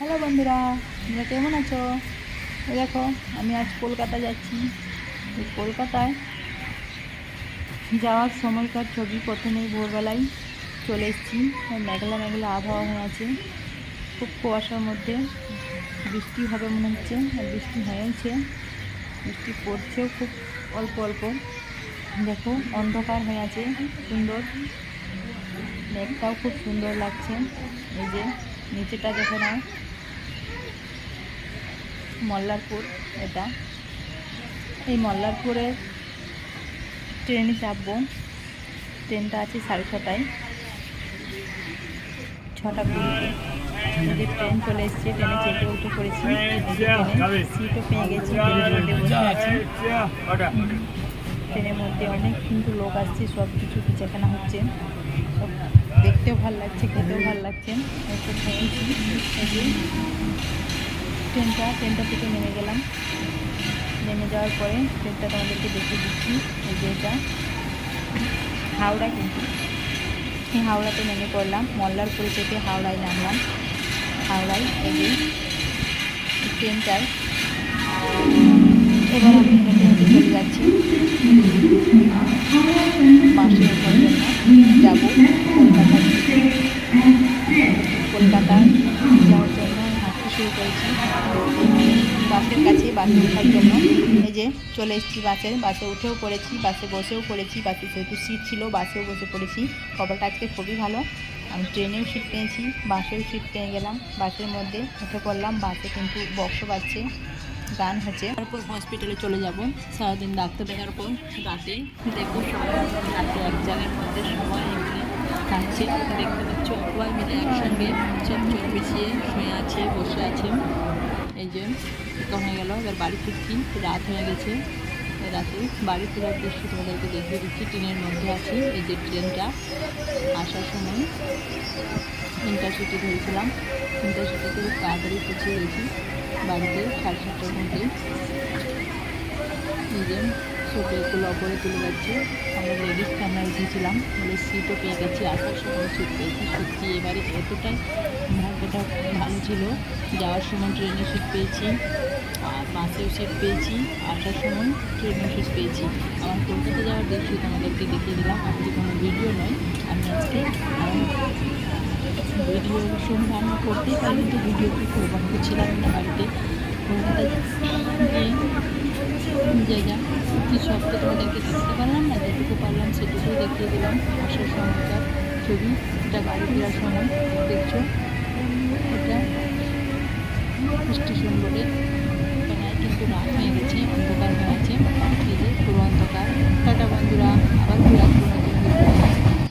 Hello বন্ধুরা, তোমরা কেমন আছো? দেখো, আমি আজ কলকাতা যাচ্ছি। কলকাতায় যাওয়ার সময়কার ছবি প্রথমেই ভোরবেলায় চলে এসেছি। মেঘলা মেঘলা আবহাওয়া হয়ে আছে। খুব কুয়াশার মধ্যে বৃষ্টি হবে মনে হচ্ছে, আর বৃষ্টি হয়েছে বৃষ্টি পড়ছেও খুব অল্প অল্প। দেখো, অন্ধকার হয়ে আছে, সুন্দর। মেঘটাও খুব সুন্দর লাগছে। এই যে, নিচেটা দেখে নাও। মল্লারপুর এটা। এই মল্লারপুরে ট্রেনে চাপবো। ট্রেনটা আছে সাড়ে ছটায়। ছটা কুড়িতে। যে ট্রেন চলে এসছে ট্রেনে চেপে উঠে পড়েছি। ট্রেনে সিটও পেয়ে গেছি মধ্যে ট্রেনের মধ্যে অনেক কিন্তু লোক আসছে সব কিছু বেচাকেনা হচ্ছে। দেখতেও ভালো লাগছে খেতেও ভালো লাগছে। ট্রেনটা ট্রেনটা থেকে নেমে গেলাম। নেমে যাওয়ার পরে ট্রেনটা তোমাদেরকে দেখিয়ে দিচ্ছি, এই যে এটা। হাওড়া কিন্তু। এই হাওড়াতে নেমে পড়লাম, মল্লারপুরে থেকে হাওড়ায় নামলাম। হাওড়ায় এই যে ট্রেনটায় এবার আমি হেঁটে হেঁটে চলে যাচ্ছি। জন্য যাব কলকাতায় কলকাতায় যাওয়ার শুরু করেছি। বাসের কাছে বাসে ওঠার জন্য। এই যে চলে এসেছি বাসে। বাসে উঠেও পড়েছি, বাসে বসেও পড়েছি। বাসে যেহেতু সিট ছিল, বাসেও বসে পড়েছি। খবরটা আজকে খুবই ভালো। আমি ট্রেনেও সিট পেয়েছি, বাসেও সিট পেয়ে গেলাম। বাসের মধ্যে উঠে পড়লাম। বাসে কিন্তু বক্স বাজছে, গান হচ্ছে। তারপর হসপিটালে চলে যাব। সারাদিন ডাক্তার দেখার পর রাতে দেখব সবাই। রাতে এক জায়গার মধ্যে সবাই এখানে দেখতে পাচ্ছ সবাই মিলে একসঙ্গে সব চোখ বিছিয়ে শুয়ে আছে, বসে আছে। এই যে হয়ে গেল। এবার বাড়ি ফিরছি। রাত হয়ে গেছে। রাতে বাড়ি ফেরার দৃশ্য তোমাদেরকে দেখিয়ে দিচ্ছি, ট্রেনের মধ্যে আছি। এই যে ট্রেনটা আসার সময় ইন্টারসিটি ধরেছিলাম। ইন্টারসিটিতে খুব তাড়াতাড়ি পৌঁছে গেছি বাড়িতে, সাড়ে সাতটার মধ্যে। এই যে সোফেগুলো ওপরে তুলে যাচ্ছে। আমরা লেডিস কামরা উঠেছিলাম বলে সিটও পেয়ে গেছি। আসার সময় সিট পেয়েছি সত্যি এবারে এতটাই ভাগ্যটা ভালো ছিল। যাওয়ার সময় ট্রেনে সিট পেয়েছি। আর বাসেও সিট পেয়েছি। আসার সময় ট্রেনেও সিট পেয়েছি। আমার কলকাতা যাওয়ার দৃশ্য তোমাদেরকে দেখিয়ে দিলাম। আজকে কোনো ভিডিও নয়, আমি আজকে ভিডিও সঙ্গে আমি করতেই পারি কিন্তু ভিডিও কি করব আমি তো ছিলাম না বাড়িতে কলকাতায় জায়গা কি সবটা তোমাদেরকে দেখতে পারলাম না, যেটুকু পারলাম সেটুকুই দেখিয়ে দিলাম। আসার সময়টা ছবি, এটা বাড়ি ফেরার সময়, দেখছ?